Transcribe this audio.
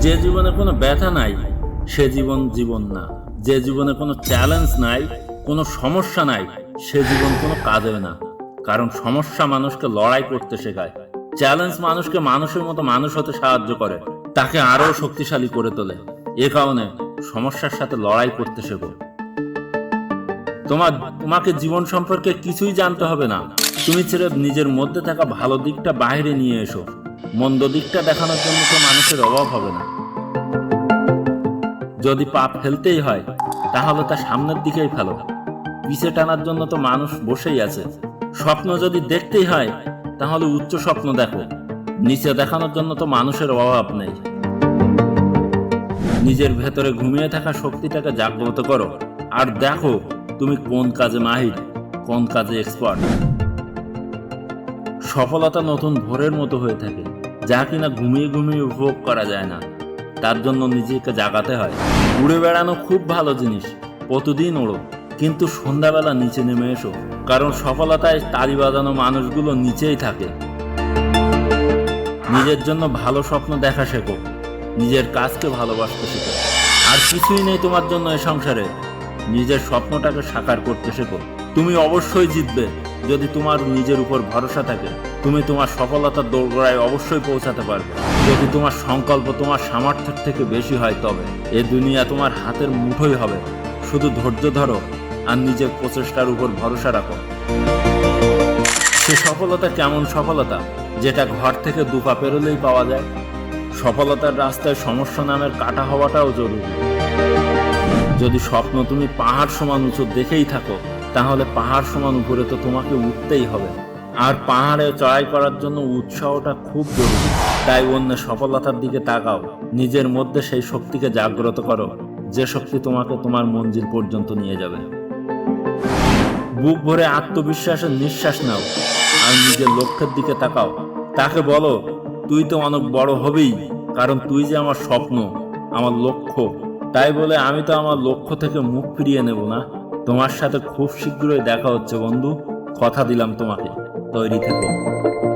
যে জীবনে কোনো ব্যথা নাই, সে জীবন জীবন না। যে জীবনে কোনো চ্যালেঞ্জ নাই, কোনো সমস্যা নাই, সে জীবন কোনো কাজের না। কারণ সমস্যা মানুষকে লড়াই করতে শেখায়। চ্যালেঞ্জ মানুষকে মানুষের মতো মানুষ হতে সাহায্য করে। তাকে আরও শক্তিশালী করে তোলে। এ কারণে সমস্যার সাথে লড়াই করতে শেখো। তোমার, তোমাকে জীবন সম্পর্কে কিছুই জানতে হবে না। তুমি ছেড়ে নিজের মধ্যে থাকা ভালো দিকটা বাইরে নিয়ে এসো। মন্দ দিকটা দেখানোর জন্য তো মানুষের অভাব হবে না। যদি পা ফেলতেই হয়, তাহলে তা সামনের দিকেই ফেলো। পিছে টানার জন্য তো মানুষ বসেই আছে। স্বপ্ন যদি দেখতেই হয়, তাহলে উচ্চ স্বপ্ন দেখো। নিচে দেখানোর জন্য তো মানুষের অভাব নেই। নিজের ভেতরে ঘুমিয়ে থাকা শক্তিটাকে জাগ্রত করো। আর দেখো, তুমি কোন কাজে মাহির, কোন কাজে এক্সপার্ট। সফলতা নতুন ভোরের মতো হয়ে থাকে। যা কিনা ঘুমিয়ে ঘুমিয়ে উপভোগ করা যায় না, তার জন্য নিজেকে জাগাতে হয়। উড়ে বেড়ানো খুব ভালো জিনিস, প্রতিদিন ওড়ো, কিন্তু সন্ধ্যাবেলা নিচে নেমে এসো, কারণ সফলতায় তালি বাজানো মানুষগুলো নিচেই থাকে। নিজের জন্য ভালো স্বপ্ন দেখা শেখো, নিজের কাজকে ভালোবাসতে শেখো, আর কিছুই নেই তোমার জন্য এ সংসারে। নিজের স্বপ্নটাকে সাকার করতে শেখো, তুমি অবশ্যই জিতবে। যদি তোমার নিজের উপর ভরসা থাকে, তুমি তোমার সফলতার দোরগোড়ায় অবশ্যই পৌঁছাতে পারবে। যদি তোমার সংকল্প তোমার সামর্থ্যের থেকে বেশি হয়, তবে এ দুনিয়া তোমার হাতের মুঠোই হবে। শুধু ধৈর্য ধরো আর নিজের প্রচেষ্টার উপর ভরসা রাখো। সে সফলতা কেমন সফলতা? যেটা ঘর থেকে দুপা পেরোলেই পাওয়া যায়। সফলতার রাস্তায় সমস্যা নামের কাটা হওয়াটাও জরুরি। যদি স্বপ্ন তুমি পাহাড় সমান উঁচু দেখেই থাকো তাহলে পাহাড় সমান উপরে তো তোমাকে উঠতেই হবে। আর পাহাড়ে চড়াই করার জন্য উৎসাহটা খুব জরুরি। তাই অন্যের সফলতার দিকে তাকাও। নিজের মধ্যে সেই শক্তিকে জাগ্রত করো। যে শক্তি তোমাকে তোমার মঞ্জিল পর্যন্ত নিয়ে যাবে। বুক ভরে আত্মবিশ্বাসের নিঃশ্বাস নাও আর নিজের লক্ষ্যের দিকে তাকাও। তাকে বলো, তুই তো অনেক বড় হবেই কারণ তুই যে আমার স্বপ্ন, আমার লক্ষ্য। তাই বলে, আমি তো আমার লক্ষ্য থেকে মুখ ফিরিয়ে নেব না। তোমার সাথে খুব শীঘ্রই দেখা হচ্ছে বন্ধু। কথা দিলাম তোমাকে। তৈরি থেকো।